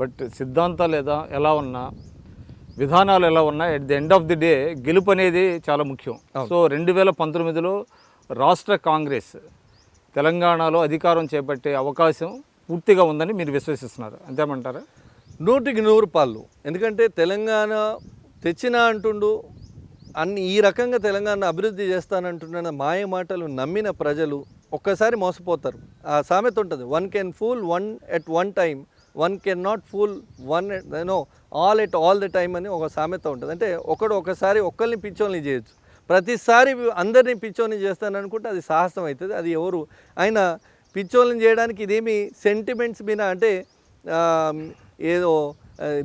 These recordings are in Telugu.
బట్ సిద్ధాంతాలు ఏదా ఎలా ఉన్నా విధానాలు ఎలా ఉన్నా at the end of the day గెలుపు అనేది చాలా ముఖ్యం. సో రెండు వేల పంతొమ్మిదిలో రాష్ట్ర కాంగ్రెస్ తెలంగాణలో అధికారం చేపట్టే అవకాశం పూర్తిగా ఉందని మీరు విశ్వసిస్తున్నారు. అంతేమంటారా? నూటికి నూరు పాళ్ళు. ఎందుకంటే తెలంగాణ తెచ్చినా అంటుండు అన్ని ఈ రకంగా తెలంగాణ అభివృద్ధి చేస్తానంటున్న మాయ మాటలు నమ్మిన ప్రజలు ఒక్కసారి మోసపోతారు. ఆ సామెత ఉంటుంది one can fool one at one time one can not fool one no all at all the time అని ఒక సామెత ఉంటుంది. అంటే ఒకడు ఒకసారి ఒక్కరిని పిచ్చోని చేయొచ్చు. ప్రతిసారి అందరినీ పిచ్చోని చేస్తాను అనుకుంటే అది సాహసం అవుతుంది అది ఎవరు? ఆయన పిచ్చోళ్ళని చేయడానికి ఇదేమి సెంటిమెంట్స్ మీద అంటే ఏదో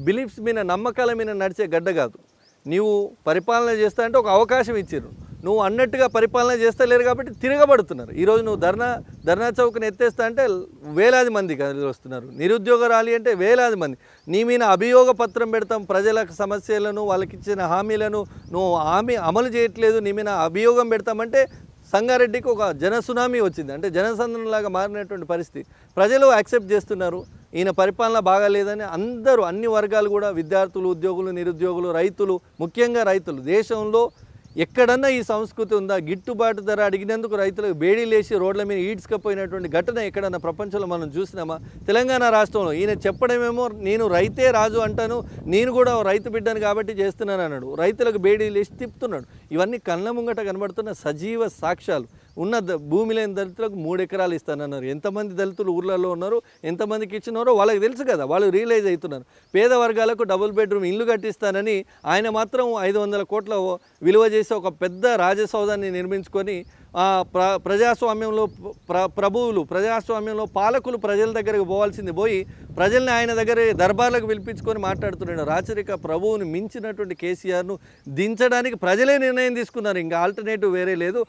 బిలీఫ్స్ మీద నమ్మకాల మీద నడిచే గడ్డ కాదు. నీవు పరిపాలన చేస్తా అంటే ఒక అవకాశం ఇచ్చారు నువ్వు అన్నట్టుగా పరిపాలన చేస్తలేరు కాబట్టి తిరగబడుతున్నారు. ఈరోజు నువ్వు ధర్నా ధర్నా చౌక్ని ఎత్తేస్తా అంటే వేలాది మంది వస్తున్నారు. నిరుద్యోగ ర్యాలీ అంటే వేలాది మంది. నీ మీద అభియోగ పత్రం పెడతాం. ప్రజల సమస్యలను వాళ్ళకి ఇచ్చిన హామీలను నువ్వు హామీ అమలు చేయట్లేదు. నీ మీద అభియోగం పెడతామంటే సంగారెడ్డికి ఒక జన సునామీ వచ్చింది. అంటే జనసంద్రంలాగా మారినటువంటి పరిస్థితి. ప్రజలు యాక్సెప్ట్ చేస్తున్నారు. ఈయన పరిపాలన బాగాలేదని అందరూ అన్ని వర్గాలు కూడా విద్యార్థులు ఉద్యోగులు నిరుద్యోగులు రైతులు ముఖ్యంగా రైతులు దేశంలో ఎక్కడన్నా ఈ సంస్కృతి ఉందా? గిట్టుబాటు ధర అడిగినందుకు రైతులకు బేడీ లేచి రోడ్ల మీద ఈడ్చుకపోయినటువంటి ఘటన ఎక్కడన్నా ప్రపంచంలో మనం చూసినామా? తెలంగాణ రాష్ట్రంలో ఈయన చెప్పడమేమో నేను రైతే రాజు అంటాను నేను కూడా రైతు బిడ్డను కాబట్టి చేస్తున్నాను అన్నాడు. రైతులకు బేడీ లేచి తిప్పుతున్నాడు. ఇవన్నీ కళ్ళ ముంగట కనబడుతున్న సజీవ సాక్ష్యాలు. ఉన్న ద- భూమి లేని దళితులకు మూడు ఎకరాలు ఇస్తానన్నారు. ఎంతమంది దళితులు ఊర్లలో ఉన్నారు ఎంతమందికి ఇచ్చినారో వాళ్ళకి తెలుసు కదా వాళ్ళు రియలైజ్ అవుతున్నారు. పేద వర్గాలకు డబుల్ బెడ్రూమ్ ఇల్లు కట్టిస్తానని ఆయన మాత్రం ఐదు వందల కోట్ల విలువ చేసి ఒక పెద్ద రాజసౌధాన్ని నిర్మించుకొని ప్ర ప్రజాస్వామ్యంలో ప్ర ప్రభువులు ప్రజాస్వామ్యంలో పాలకులు ప్రజల దగ్గరకు పోవాల్సింది పోయి ప్రజల్ని ఆయన దగ్గర దర్బార్లకు పిలిపించుకొని మాట్లాడుతున్నాడు. రాచరిక ప్రభువుని మించినటువంటి కేసీఆర్ను దించడానికి ప్రజలే నిర్ణయం తీసుకున్నారు. ఇంకా ఆల్టర్నేటివ్ వేరే లేదు.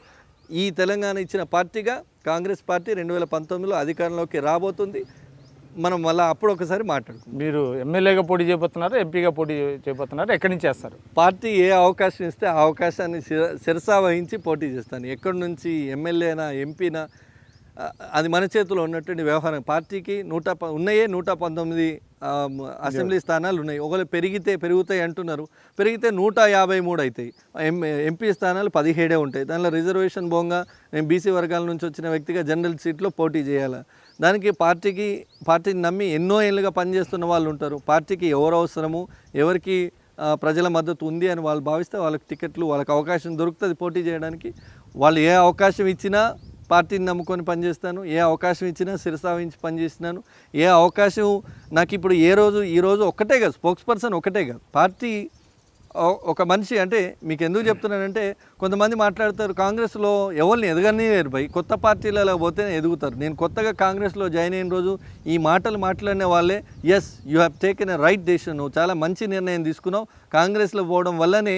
ఈ తెలంగాణ ఇచ్చిన పార్టీగా కాంగ్రెస్ పార్టీ రెండు వేల పంతొమ్మిదిలో అధికారంలోకి రాబోతుంది. మనం మళ్ళీ అప్పుడు ఒకసారి మాట్లాడుకుందాం. మీరు ఎమ్మెల్యేగా పోటీ చేయబోతున్నారు ఎంపీగా పోటీ చేయబోతున్నారు ఎక్కడి నుంచి చేస్తారు? పార్టీ ఏ అవకాశం ఇస్తే ఆ అవకాశాన్ని శిర- శిరసా వహించి పోటీ చేస్తాను. ఎక్కడి నుంచి ఎమ్మెల్యేనా ఎంపీనా అది మన చేతిలో ఉన్నటువంటి వ్యవహారం. పార్టీకి నూట ప- ఉన్నాయే నూట పంతొమ్మిది అసెంబ్లీ స్థానాలు ఉన్నాయి. ఒకవేళ పెరిగితే పెరుగుతాయి అంటున్నారు. పెరిగితే నూట యాభై మూడు అవుతాయి. ఎంపీ స్థానాలు పదిహేడే ఉంటాయి. దానిలో రిజర్వేషన్ బోంగా నేను బీసీ వర్గాల నుంచి వచ్చిన వ్యక్తిగా జనరల్ సీట్లో పోటీ చేయాలి? దానికి పార్టీకి పార్టీని నమ్మి ఎన్నో ఏళ్ళుగా పనిచేస్తున్న వాళ్ళు ఉంటారు. పార్టీకి ఎవరు అవసరము? ఎవరికి ప్రజల మద్దతు ఉంది అని వాళ్ళు భావిస్తే వాళ్ళకి టికెట్లు వాళ్ళకి అవకాశం దొరుకుతుంది పోటీ చేయడానికి. వాళ్ళు ఏ అవకాశం ఇచ్చినా పార్టీని నమ్ముకొని పనిచేస్తాను. ఏ అవకాశం ఇచ్చినా శిరసావించి పనిచేస్తున్నాను. ఏ అవకాశం నాకు ఇప్పుడు ఏ రోజు ఈ రోజు ఒక్కటే కాదు స్పోక్స్ పర్సన్ ఒకటే కాదు. పార్టీ ఒక మనిషి అంటే మీకు ఎందుకు చెప్తున్నానంటే కొంతమంది మాట్లాడతారు కాంగ్రెస్లో ఎవరిని ఎదగని భయ్. కొత్త పార్టీలలో పోతేనే ఎదుగుతారు. నేను కొత్తగా కాంగ్రెస్లో జాయిన్ అయిన రోజు ఈ మాటలు మాట్లాడిన వాళ్ళే yes you have taken a right decision నువ్వు చాలా మంచి నిర్ణయం తీసుకున్నావు. కాంగ్రెస్లో పోవడం వల్లనే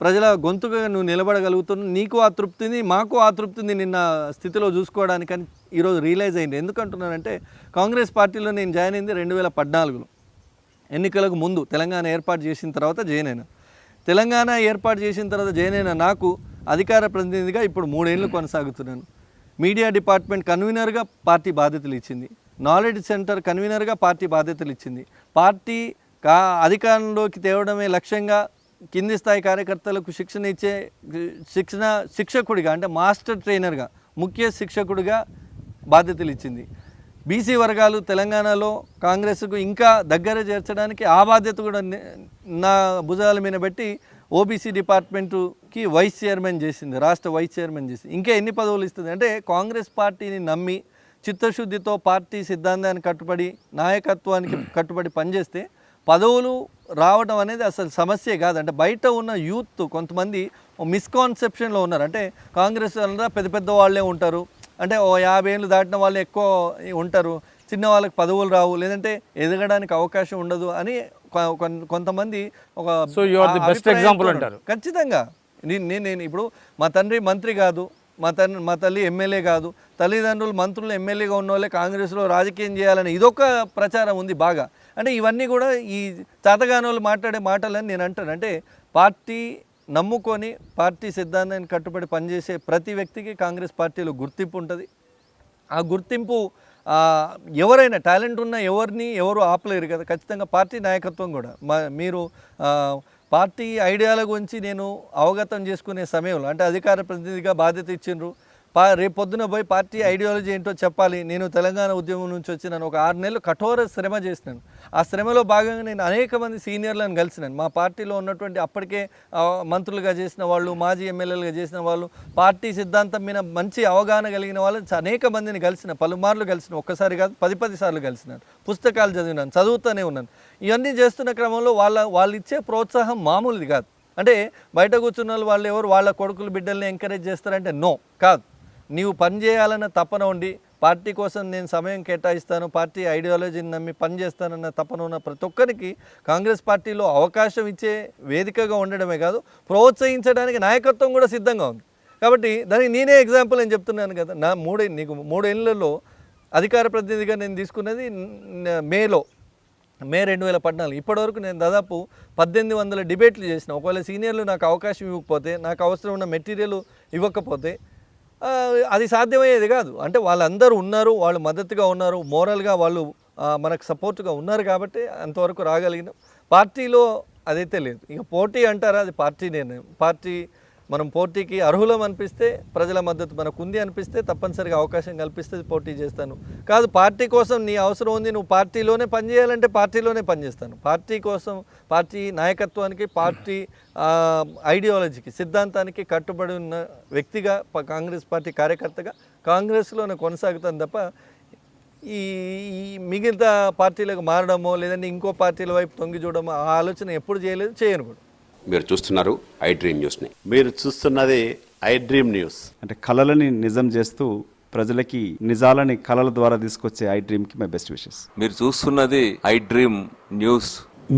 ప్రజల గొంతుగా నువ్వు నిలబడగలుగుతున్నావు నీకు ఆ తృప్తిని మాకు ఆ తృప్తిని నిన్న స్థితిలో చూసుకోవడానికని ఈరోజు రియలైజ్ అయింది. ఎందుకంటున్నానంటే కాంగ్రెస్ పార్టీలో నేను జాయిన్ అయింది రెండు వేల పద్నాలుగులో. ఎన్నికలకు ముందు తెలంగాణ ఏర్పాటు చేసిన తర్వాత జాయిన్ అయినా. తెలంగాణ ఏర్పాటు చేసిన తర్వాత జాయిన్ అయిన నాకు అధికార ప్రతినిధిగా ఇప్పుడు మూడేళ్ళు కొనసాగుతున్నాను. మీడియా డిపార్ట్మెంట్ కన్వీనర్గా పార్టీ బాధ్యతలు ఇచ్చింది. నాలెడ్జ్ సెంటర్ కన్వీనర్గా పార్టీ బాధ్యతలు ఇచ్చింది. పార్టీ కా అధికారంలోకి తేవడమే లక్ష్యంగా కింది స్థాయి కార్యకర్తలకు శిక్షణ ఇచ్చే శిక్షణ శిక్షకుడిగా అంటే మాస్టర్ ట్రైనర్గా ముఖ్య శిక్షకుడిగా బాధ్యతలు ఇచ్చింది. బీసీ వర్గాలు తెలంగాణలో కాంగ్రెస్కు ఇంకా దగ్గర చేర్చడానికి ఆ బాధ్యత కూడా నా భుజాల మీద పెట్టి ఓబీసీ డిపార్ట్మెంటుకి వైస్ చైర్మన్ చేసింది రాష్ట్ర వైస్ చైర్మన్ చేసింది. ఇంకా ఎన్ని పదవులు ఇస్తుంది? అంటే కాంగ్రెస్ పార్టీని నమ్మి చిత్తశుద్ధితో పార్టీ సిద్ధాంతానికి కట్టుబడి నాయకత్వానికి కట్టుబడి పనిచేస్తే పదవులు రావడం అనేది అసలు సమస్యే కాదు. అంటే బయట ఉన్న యూత్ కొంతమంది మిస్కాన్సెప్షన్లో ఉన్నారు. అంటే కాంగ్రెస్ వల్ల పెద్ద పెద్ద వాళ్ళే ఉంటారు. అంటే ఓ యాభై ఏళ్ళు దాటిన వాళ్ళు ఎక్కువ ఉంటారు. చిన్న వాళ్ళకి పదవులు రావు. లేదంటే ఎదగడానికి అవకాశం ఉండదు అని కొంతమంది ఒక example ఉన్నారు. అంటారు. ఖచ్చితంగా. నేను నేను నేను ఇప్పుడు మా తండ్రి మంత్రి కాదు. మా తండ్రి మా తల్లి ఎమ్మెల్యే కాదు. తల్లిదండ్రులు మంత్రులు ఎమ్మెల్యేగా ఉన్న వాళ్ళే కాంగ్రెస్లో రాజకీయం చేయాలని ఇదొక ప్రచారం ఉంది బాగా. అంటే ఇవన్నీ కూడా ఈ చేతగానోళ్ళు మాట్లాడే మాటలని నేను అంటాను. అంటే పార్టీ నమ్ముకొని పార్టీ సిద్ధాంతానికి కట్టుబడి పనిచేసే ప్రతి వ్యక్తికి కాంగ్రెస్ పార్టీలో గుర్తింపు ఉంటుంది. ఆ గుర్తింపు ఎవరైనా టాలెంట్ ఉన్న ఎవరిని ఎవరు ఆపలేరు కదా. ఖచ్చితంగా పార్టీ నాయకత్వం కూడా. మా మీరు పార్టీ ఐడియాల గురించి నేను అవగతం చేసుకునే సమయంలో అంటే అధికార ప్రతినిధిగా బాధ్యత ఇచ్చిండ్రు. పా రేపు పొద్దున పోయి పార్టీ ఐడియాలజీ ఏంటో చెప్పాలి. నేను తెలంగాణ ఉద్యమం నుంచి వచ్చినాను ఒక ఆరు నెలలు కఠోర శ్రమ చేసినాను. ఆ శ్రమలో భాగంగా నేను అనేక మంది సీనియర్లను కలిసినాను. మా పార్టీలో ఉన్నటువంటి అప్పటికే మంత్రులుగా చేసిన వాళ్ళు మాజీ ఎమ్మెల్యేలుగా చేసిన వాళ్ళు పార్టీ సిద్ధాంతం మీద మంచి అవగాహన కలిగిన వాళ్ళు అనేక మందిని కలిసిన పలుమార్లు కలిసిన ఒక్కసారి కాదు పది పది సార్లు కలిసినాను. పుస్తకాలు చదివినాను చదువుతూనే ఉన్నాను. ఇవన్నీ చేస్తున్న క్రమంలో వాళ్ళ వాళ్ళు ఇచ్చే ప్రోత్సాహం మామూలుది కాదు. అంటే బయట కూర్చున్న వాళ్ళు వాళ్ళు ఎవరు వాళ్ళ కొడుకులు బిడ్డల్ని ఎంకరేజ్ చేస్తారంటే నో కాదు. నీవు పని చేయాలన్న తపన ఉండి పార్టీ కోసం నేను సమయం కేటాయిస్తాను పార్టీ ఐడియాలజీని నమ్మి పనిచేస్తానన్న తపన ఉన్న ప్రతి ఒక్కరికి కాంగ్రెస్ పార్టీలో అవకాశం ఇచ్చే వేదికగా ఉండడమే కాదు ప్రోత్సహించడానికి నాయకత్వం కూడా సిద్ధంగా ఉంది. కాబట్టి దానికి నేనే ఎగ్జాంపుల్ అని చెప్తున్నాను కదా. నా మూడే నీకు మూడేళ్ళలో అధికార ప్రతినిధిగా నేను తీసుకున్నది మేలో. మే రెండు వేల పద్నాలుగు. ఇప్పటివరకు నేను దాదాపు పద్దెనిమిది వందల డిబేట్లు చేసిన ఒకవేళ సీనియర్లు నాకు అవకాశం ఇవ్వకపోతే నాకు అవసరం ఉన్న మెటీరియల్ ఇవ్వకపోతే అది సాధ్యమయ్యేది కాదు. అంటే వాళ్ళందరూ ఉన్నారు వాళ్ళు మద్దతుగా ఉన్నారు మోరల్గా వాళ్ళు మనకు సపోర్ట్గా ఉన్నారు కాబట్టి అంతవరకు రాగలిగినాం. పార్టీలో అదైతే లేదు. ఇక పోటీ అంటారా? అది పార్టీ నిర్ణయం. పార్టీ మనం పోటీకి అర్హులం అనిపిస్తే ప్రజల మద్దతు మనకు ఉంది అనిపిస్తే తప్పనిసరిగా అవకాశం కల్పిస్తే పోటీ చేస్తాను. కాదు పార్టీ కోసం నీ అవసరం ఉంది నువ్వు పార్టీలోనే పనిచేయాలంటే పార్టీలోనే పనిచేస్తాను పార్టీ కోసం పార్టీ నాయకత్వానికి పార్టీ ఐడియాలజీకి సిద్ధాంతానికి కట్టుబడి ఉన్న వ్యక్తిగా ప- కాంగ్రెస్ పార్టీ కార్యకర్తగా కాంగ్రెస్లోనే కొనసాగుతాను తప్ప ఈ ఈ మిగతా పార్టీలకు మారడమో లేదంటే ఇంకో పార్టీల వైపు తొంగి చూడడమో ఆ ఆలోచన ఎప్పుడు చేయలేదు చేయను కూడా. మీరు చూస్తున్నారు ఐ డ్రీమ్ న్యూస్ని. మీరు చూస్తున్నది ఐ డ్రీమ్ న్యూస్. అంటే కళలని నిజం చేస్తూ ప్రజలకి నిజాలని కళల ద్వారా తీసుకొచ్చే ఐ డ్రీమ్కి మై బెస్ట్ విషెస్. మీరు చూస్తున్నది ఐ డ్రీమ్ న్యూస్.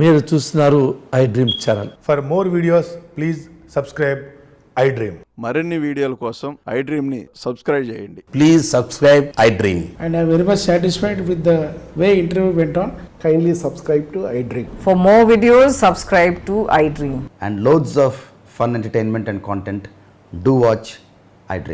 మీరు చూస్తున్నారు I dream channel. For more videos, please subscribe iDream. మరిన్ని వీడియోల కోసం ఐ డ్రీమ్ని సబ్స్క్రైబ్ చేయండి. Please subscribe I dream. And I'm very much satisfied with the way interview went on. Kindly subscribe to iDream. For more videos, subscribe to iDream. and loads of fun entertainment and content, do watch iDream.